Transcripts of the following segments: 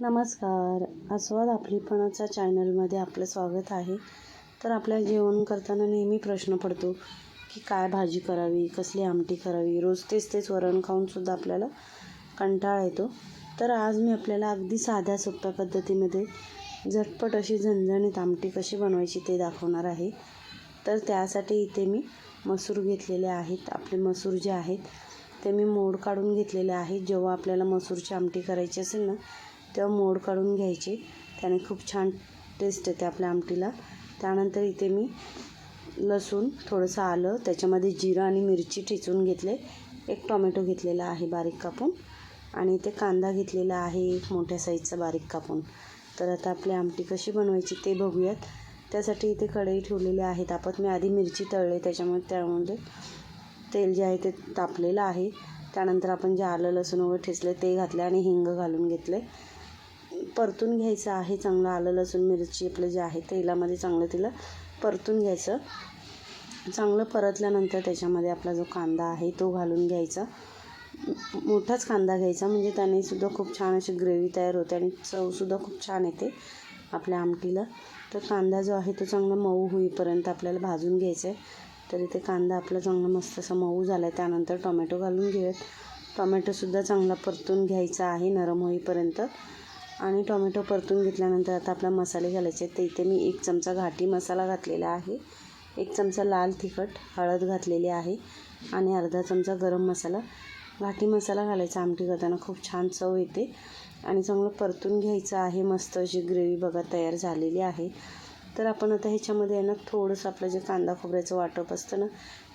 नमस्कार. आस्वाद आपलीपणाचा चॅनलमध्ये आपलं स्वागत आहे. तर आपल्या जेवण करताना नेहमी प्रश्न पडतो की काय भाजी करावी कसली आमटी करावी? रोज तेच तेच वरण खाऊनसुद्धा आपल्याला कंटाळा येतो. तर आज मी आपल्याला अगदी साध्या सोप्या पद्धतीमध्ये झटपट अशी झणझणीत आमटी कशी बनवायची ते दाखवणार आहे. तर त्यासाठी इथे मी मसूर घेतलेले आहेत. आपले मसूर जे आहेत ते मी मोड काढून घेतलेले आहेत. जेव्हा आपल्याला मसूरची आमटी करायची असेल ना तेव्हा मोड काढून घ्यायचे. त्याने खूप छान टेस्ट येते आपल्या आमटीला. त्यानंतर इथे मी लसूण थोडंसं आलं. त्याच्यामध्ये जिरं आणि मिरची ठेचून घेतले. एक टोमॅटो घेतलेला आहे बारीक कापून. आणि इथे कांदा घेतलेला आहे एक मोठ्या साईजचा बारीक कापून. तर आता आपली आमटी कशी बनवायची ते बघूयात. त्यासाठी इथे कढई ठेवलेली आहे तापत मी आधी मिरची तळले. त्याच्यामुळे त्यामध्ये तेल जे आहे ते तापलेलं आहे. त्यानंतर आपण जे आलं लसूण वगैरे ठेचले ते घातले आणि हिंग घालून घेतले. परतून घ्यायचं आहे चांगलं आलं लसूण मिरची आपलं जे आहे तेलामध्ये चांगलं तिला परतून घ्यायचं. चांगलं परतल्यानंतर त्याच्यामध्ये आपला जो कांदा आहे तो घालून घ्यायचा. मोठाच कांदा घ्यायचा म्हणजे त्याने सुद्धा खूप छान अशी ग्रेव्ही तयार होते आणि चवसुद्धा खूप छान येते आपल्या आमटीला. तर कांदा जो आहे तो चांगला मऊ होईपर्यंत आपल्याला भाजून घ्यायचा आहे तर इथे कांदा आपला चांगला मस्त असा मऊ झाला आहे त्यानंतर टोमॅटो घालून घेऊयात. टोमॅटोसुद्धा चांगला परतून घ्यायचा आहे नरम होईपर्यंत. आणि टोमॅटो परतून घेतल्यानंतर आता आपला मसाले घालायचे आहेत. तर इथे मी एक चमचा घाटी मसाला घातलेला आहे. एक चमचा लाल तिखट हळद घातलेली आहे आणि अर्धा चमचा गरम मसाला. घाटी मसाला घालायचा आमटी करताना खूप छान चव येते. आणि चांगलं परतून घ्यायचं आहे. मस्त अशी ग्रेव्ही बघा तयार झालेली आहे. तर आपण आता ह्याच्यामध्ये आहे ना थोडंसं आपलं जे कांदा खोबऱ्याचं वाटप असतं ना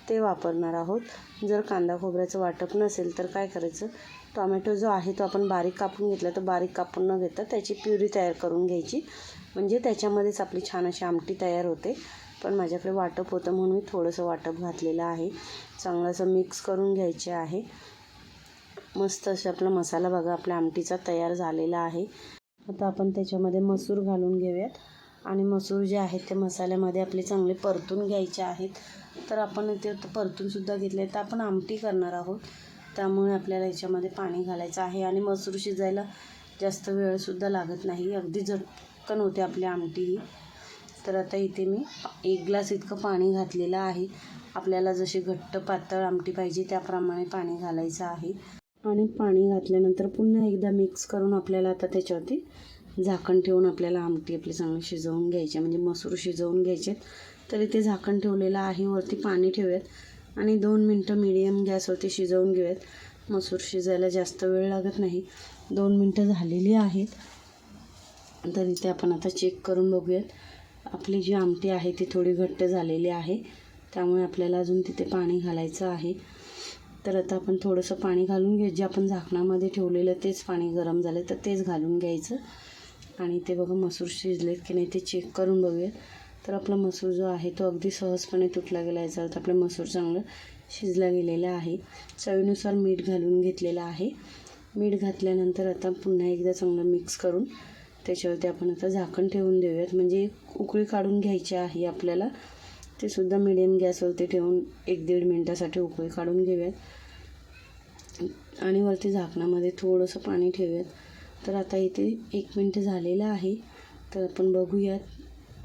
ते वापरणार आहोत. जर कांदा खोबऱ्याचं वाटप नसेल तर काय करायचं? टॉमॅटो जो आहे तो आपण बारीक कापून घेतला तर बारीक कापून न घेता त्याची प्युरी तयार करून घ्यायची. म्हणजे त्याच्यामध्येच आपली छान अशी आमटी तयार होते. पण माझ्याकडे वाटप होतं म्हणून मी थोडंसं वाटप घातलेलं आहे. चांगलं असं मिक्स करून घ्यायचे आहे. मस्त असे आपला मसाला बघा आपल्या आमटीचा तयार झालेला आहे. आता आपण त्याच्यामध्ये मसूर घालून घेऊयात. आणि मसूर जे आहेत ते मसाल्यामध्ये आपले चांगले परतून घ्यायचे आहेत. तर आपण ते परतूनसुद्धा घेतले तर आपण आमटी करणार आहोत. त्यामुळे आपल्याला याच्यामध्ये पाणी घालायचं आहे आणि मसूर शिजायला जास्त वेळसुद्धा लागत नाही. अगदी झटकन होते आपली आमटी ही. तर आता इथे मी एक ग्लास इतकं पाणी घातलेलं आहे. आपल्याला जशी घट्ट पातळ आमटी पाहिजे त्याप्रमाणे पाणी घालायचं आहे. आणि पाणी घातल्यानंतर पुन्हा एकदा मिक्स करून आपल्याला आता त्याच्यावरती झाकण ठेवून आपल्याला आमटी आपली चांगली शिजवून घ्यायची म्हणजे मसूर शिजवून घ्यायचे तर इथे झाकण ठेवलेलं आहे. वरती पाणी ठेवूयात. आणि दोन मिनटं मिडियम गॅसवरती शिजवून घेऊयात. मसूर शिजायला जास्त वेळ लागत नाही. दोन मिनटं झालेली आहेत. तर इथे आपण आता चेक करून बघूयात. आपली जी आमटी आहे ती थोडी घट्ट झालेली आहे. त्यामुळे आपल्याला अजून तिथे पाणी घालायचं आहे. तर आता आपण थोडंसं पाणी घालून घ्या जे आपण झाकणामध्ये ठेवलेलं तेच पाणी गरम झालं तर तेच घालून घ्यायचं. आणि ते बघा मसूर शिजलेत की नाही ते चेक करून बघूयात तर आपला मसूर जो आहे तो अगदी सहजपणे तुटला गेला याचा अर्थ आपलं मसूर चांगलं शिजला गेलेला आहे. चवीनुसार मीठ घालून घेतलेलं आहे. मीठ घातल्यानंतर आता पुन्हा एकदा चांगलं मिक्स करून त्याच्यावरती आपण आता झाकण ठेवून देऊयात. म्हणजे उकळी काढून घ्यायची आहे आपल्याला. ते सुद्धा मिडियम गॅसवरती ठेवून एक दीड मिनटासाठी उकळी काढून घेऊयात. आणि वरती झाकणामध्ये थोडंसं पाणी ठेवूयात. तर आता इथे एक मिनटं झालेलं आहे. तर आपण बघूयात.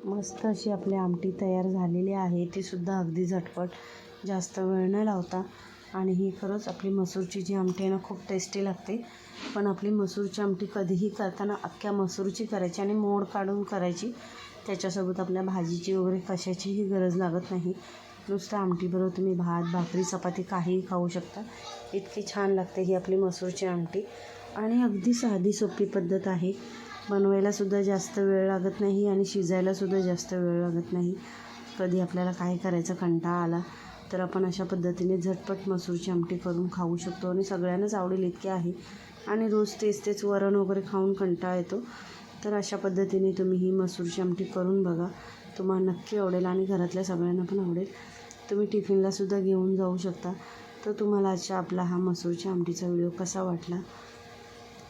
मस्त अशी आपली आमटी तयार झालेली आहे. ती सुद्धा अगदी झटपट. जास्त वेळ न लावता. आणि ही खरंच आपली मसूरची जी आमटी आहे ना खूप टेस्टी लागते. पण आपली मसूरची आमटी कधीही करताना अख्ख्या मसूरची करायची आणि मोड काढून करायची. त्याच्यासोबत आपल्या भाजीची वगैरे कशाचीही गरज लागत नाही. नुसतं आमटीबरोबर तुम्ही भात भाकरी चपाती काहीही खाऊ शकता. इतकी छान लागते ही आपली मसूरची आमटी. आणि अगदी साधी सोपी पद्धत आहे. बनवायलासुद्धा जास्त वेळ लागत नाही आणि शिजायलासुद्धा जास्त वेळ लागत नाही. कधी आपल्याला काय करायचं कंटाळा आला तर आपण अशा पद्धतीने झटपट मसूरची आमटी करून खाऊ शकतो. आणि सगळ्यांनाच आवडेल इतके आहे. आणि रोज तेच तेच वरण वगैरे खाऊन कंटाळा येतो. तर अशा पद्धतीने तुम्ही ही मसूरची आमटी करून बघा. तुम्हाला नक्की आवडेल आणि घरातल्या सगळ्यांना पण आवडेल. तुम्ही टिफिनलासुद्धा घेऊन जाऊ शकता. तर तुम्हाला आजच्या आपला हा मसूरच्या आमटीचा व्हिडिओ कसा वाटला?